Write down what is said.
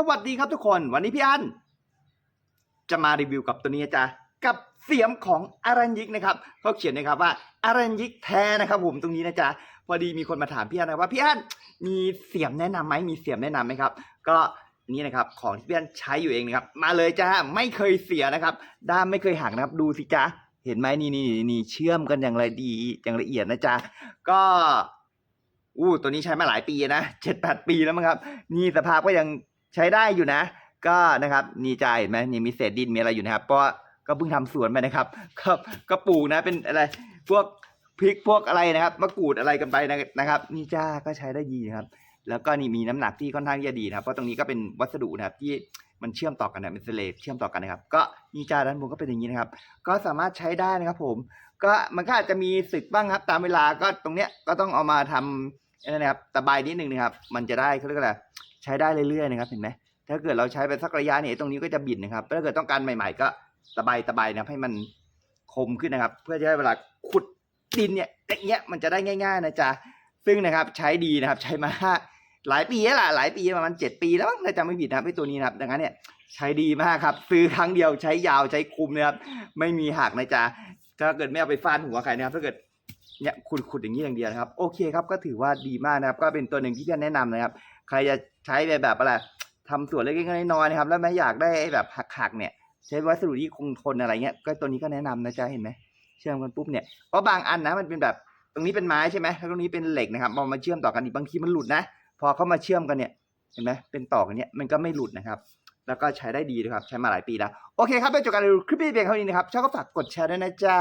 สวัสดีครับทุกคน วันนี้พี่อันจะมารีวิวกับตัวนี้จ๊ะกับเสียมของอารันยิกนะครับเขาเขียนนะครับว่าอารันยิกแท้นะครับผมตรงนี้นะจ๊ะพอดีมีคนมาถามพี่อันนะว่าพี่อันมีเสียมแนะนำไหมมีเสียมแนะนำไหมครับ ก็นี่นะครับของที่พี่อันใช้อยู่เองนะครับ มาเลยจ้าไม่เคยเสียนะครับ ด้ามไม่เคยหักนะครับ ดูสิจ๊ะเห็นไหมนี่นี่นี่เชื่อมกันอย่างไรดีอย่างละเอียดนะจ๊ะก็อู้ตัวนี้ใช้มาหลายปีนะเจ็ดแปดปีแล้วมั้งครับ นี่สภาพก็ยัง ใช้ได้อยู่นะ ก็นะครับนี่จ่าเห็นไหมนี่มีเศษดินมีอะไรอยู่นะครับเพราะก็เพิ่งทำสวนไปนะครับก็ก็ปลูกนะเป็นอะไรพวกพริกพวกอะไรนะครับมะกรูดอะไรกันไปนะครับนี่จ้าก็ใช้ได้ดีนะครับ แล้วก็นี่มีน้ำหนักที่ค่อนข้างจะดีนะครับ เพราะตรงนี้ก็เป็นวัสดุนะครับที่มันเชื่อมต่อกันนะเป็นเซเลตเชื่อมต่อกันนะครับ ก็นี่จ้าด้านบนก็เป็นอย่างนี้นะครับ ก็สามารถใช้ได้นะครับผมก็มันก็อาจจะมีสึกบ้างครับ ตามเวลาก็ตรงเนี้ยก็ต้องเอามาทำนั่นะครับตะไบนิดนึงนะครับ มันจะได้เขาเรียกอะไร ช้ได้เรื่อยๆนะครับเห็นไหมถ้าเกิดเราใช้ไปสักระยะเนี่ยตรงนี้ก็จะบิดนะครับถ้าเกิดต้องการใหม่ ๆ ก็ตะไบตะไบนะครับให้มันคมขึ้นนะครับ เพื่อจะให้เวลาขุดดินเนี่ยอย่างเงี้ยมันจะได้ง่าย ๆ นะจ๊ะซึ่งนะครับใช้ดีนะครับ ใช้มาหลายปีแล้วล่ะหลายปีประมาณเจ็ดปีแล้วมั้งถ้าจำไม่ผิดนะครับไอ้ตัวนี้นะครับ ดังนั้นเนี่ยใช้ดีมากครับ ซื้อครั้งเดียวใช้ยาวใช้คุ้มนะครับ ไม่มีหักนะจ๊ะถ้าเกิดไม่เอาไปฟาดหัวใครนะครับ ถ้าเกิดเนี่ยขุดขุดอย่างนี้อย่างเดียวนะครับ โอเคครับก็ถือว่าดีมากนะครับ ก็เป็นตัวหนึ่งที่จะแนะนำนะครับ ใครจะใช้แบบอะไรทำสวนเล็กๆน้อยๆนะครับ แล้วไม่อยากได้แบบหักๆเนี่ย ใช้วัสดุที่คงทนอะไรเงี้ย ก็ตัวนี้ก็แนะนำนะจ๊ะเห็นไหมเชื่อมกันปุ๊บเนี่ย เพราะบางอันนะมันเป็นแบบตรงนี้เป็นไม้ใช่ไหมแล้วตรงนี้เป็นเหล็กนะครับพอมาเชื่อมต่อกันอีกบางทีมันหลุดนะ พอเข้ามาเชื่อมกันเนี่ย เห็นไหมเป็นต่อกันเนี่ยมันก็ไม่หลุดนะครับ แล้วก็ใช้ได้ดีด้วยครับ ใช้มาหลายปีแล้ว โอเคครับไปจบการรีวิวคลิปนี้เพียงเท่านี้นะครับชอบก็ฝากกดแชร์ด้วยนะจ๊ะ